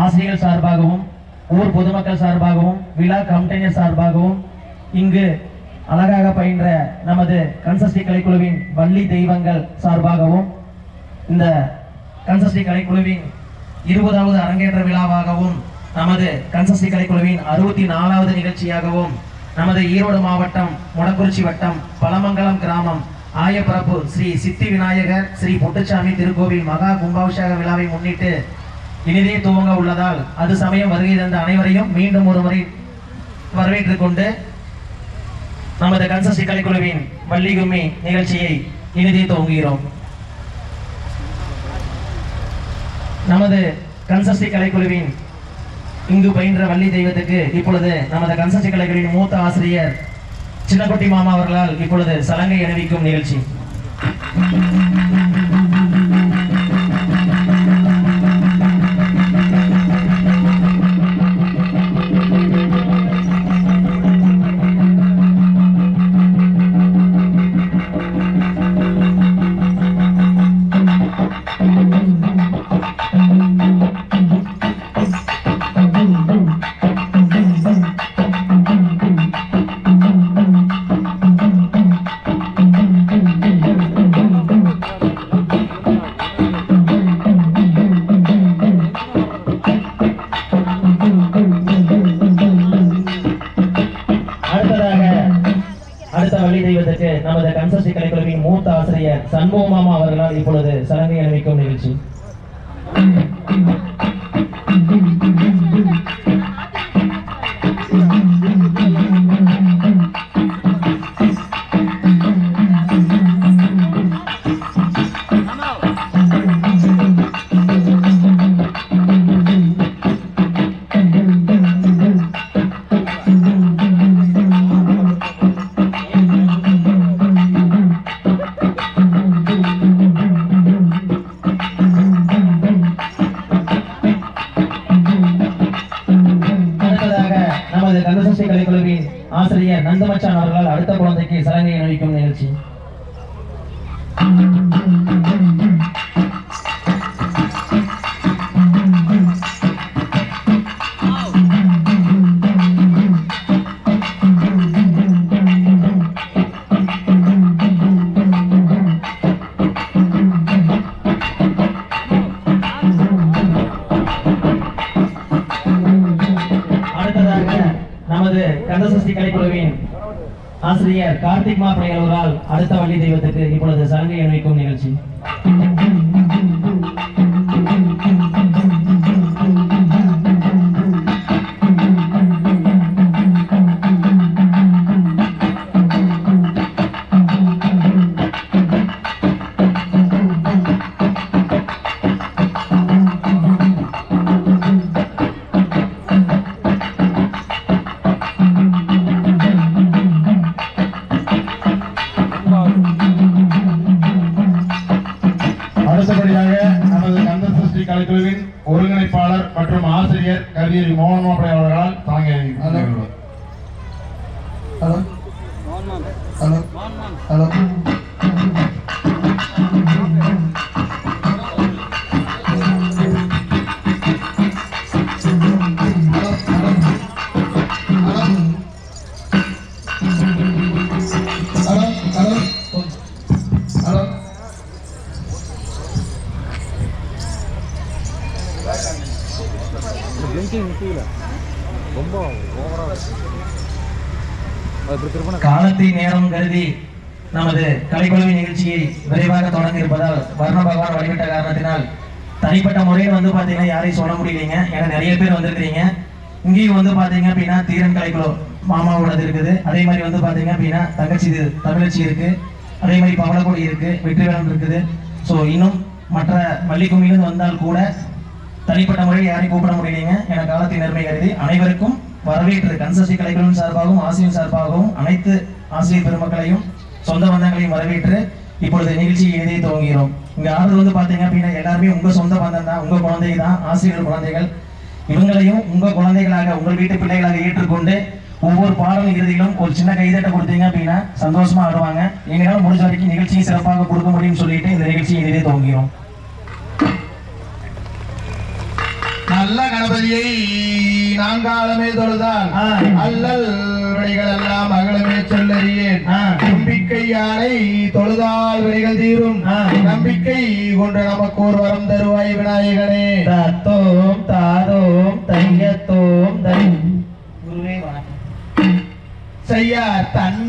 ஆசிரியர்கள் சார்பாகவும் ஊர் பொதுமக்கள் சார்பாகவும் விழா கம்டைனர் சார்பாகவும் இங்கு அழகாக பயின்ற நமது கன்சஸ்டி கலைக்குழுவின் வள்ளி தெய்வங்கள் சார்பாகவும் இந்த கன்சஸ்டி கலைக்குழுவின் இருபதாவது அரங்கேற்ற விழாவாகவும் நமது கன்சஸ்டி கலைக்குழுவின் அறுபத்தி நாலாவது நிகழ்ச்சியாகவும் நமது ஈரோடு மாவட்டம் மொடக்குறிச்சி வட்டம் பழமங்கலம் கிராமம் ஆயப்பரப்பு ஸ்ரீ சித்தி விநாயகர் ஸ்ரீ பொட்டுச்சாமி திருக்கோவில் மகா கும்பாபிஷேக விழாவை முன்னிட்டு இனிதே துவங்க உள்ளதால் அது சமயம் வருகை தந்த அனைவரையும் மீண்டும் ஒரு முறை வரவேற்றுக் கொண்டு நமது கன்சஸ்டி கலைக்குழுவின் வள்ளிகும்மி நிகழ்ச்சியை இனிதே துவங்குகிறோம். நமது கன்சஸ்டி கலைக்குழுவின் இங்கு பயின்ற வள்ளி தெய்வத்துக்கு இப்பொழுது நமது கன்சஸ்டி கலைக்குழுவின் மூத்த ஆசிரியர் சின்னக்குட்டி மாமா அவர்களால் இப்பொழுது சலங்கை அணிவிக்கும் நிகழ்ச்சி. சண்முக மாமா அவர்களால் இப்பொழுது ஆசிரியர் நந்தமச்சான் அவர்களால் அடுத்த குழந்தைக்கு சலங்கை அணிவிக்கும் நிகழ்ச்சி. கந்தசஷ்டி கலைக்குழுவின் ஆசிரியர் கார்த்திக் மாப்பிளையலூரால் அடுத்த வள்ளி தெய்வத்துக்கு இப்பொழுது சலங்கை அணிவிக்கும் நிகழ்ச்சி. மற்றும் ஆசிரியர் கவியரி மோகன் மாப்பிளை அவர்களால் தாங்க ஹலோ. ஹலோ. ஹலோ. ஹலோ. காலத்தை நேரம் கருதி நமது கலைக்குழுவின் நிகழ்ச்சியை விரைவாக தொடங்க இருப்பதால் வர்ண பகவான் வழிபட்ட காரணத்தினால் தனிப்பட்ட முறையில் வந்து பார்த்தீங்கன்னா யாரையும் சொல்ல முடியலைங்க. ஏன்னா நிறைய பேர் வந்திருக்கிறீங்க. இங்கேயும் வந்து பார்த்தீங்க அப்படின்னா தீரன் கலைக்குழு மாமாவோடது இருக்குது. அதே மாதிரி வந்து பார்த்தீங்க அப்படின்னா தங்கச்சி இது தமிழச்சி இருக்கு. அதே மாதிரி பவளக்குடி இருக்கு. வெற்றிவேலம் இருக்குது. ஸோ இன்னும் மற்ற மல்லிகுமிலிருந்து வந்தால் கூட தனிப்பட்ட முறையில் யாரையும் கூப்பிட முடியலைங்க. என காலத்தின் நேர்மை கருதி அனைவருக்கும் வரவேற்று கன்சஸ்டி கலைக்குழுவின் சார்பாகவும் ஆசிரியர் சார்பாகவும் அனைத்து ஆசிரியர் பெருமக்களையும் சொந்த பந்தங்களையும் வரவேற்று இப்பொழுது நிகழ்ச்சியை எழுதி துவங்குகிறோம். இங்க ஆர்டர் வந்து பாத்தீங்க அப்படின்னா எல்லாருமே உங்க சொந்த பந்தம் தான் உங்க குழந்தை தான் ஆசிரியர் குழந்தைகள். இவங்களையும் உங்க குழந்தைகளாக உங்கள் வீட்டு பிள்ளைகளாக ஏற்றுக்கொண்டு ஒவ்வொரு பாடல் இறுதியிலும் ஒரு சின்ன கைதட்ட கொடுத்தீங்க அப்படின்னா சந்தோஷமா ஆடுவாங்க. எங்களால் முடிஞ்ச வரைக்கும் நிகழ்ச்சியை சிறப்பாக கொடுக்க முடியும்னு சொல்லிட்டு இந்த நிகழ்ச்சியை எழுதி துவங்குகிறோம். நல்ல கணபதியை நான்காலமே தொழுதால் ஆ. அல்லல் விடைகள் எல்லாம் அகலமே சொல்லறியேன். நம்பிக்கை யானை தொழுதால் விடைகள் தீரும். நம்பிக்கை கொண்டு நமக்கு ஒரு வரம் தருவாய் விநாயகனே தத்தோம் தாதோம் தையத்தோம் தை குருவே வணக்கம் செய்யா தன்னானே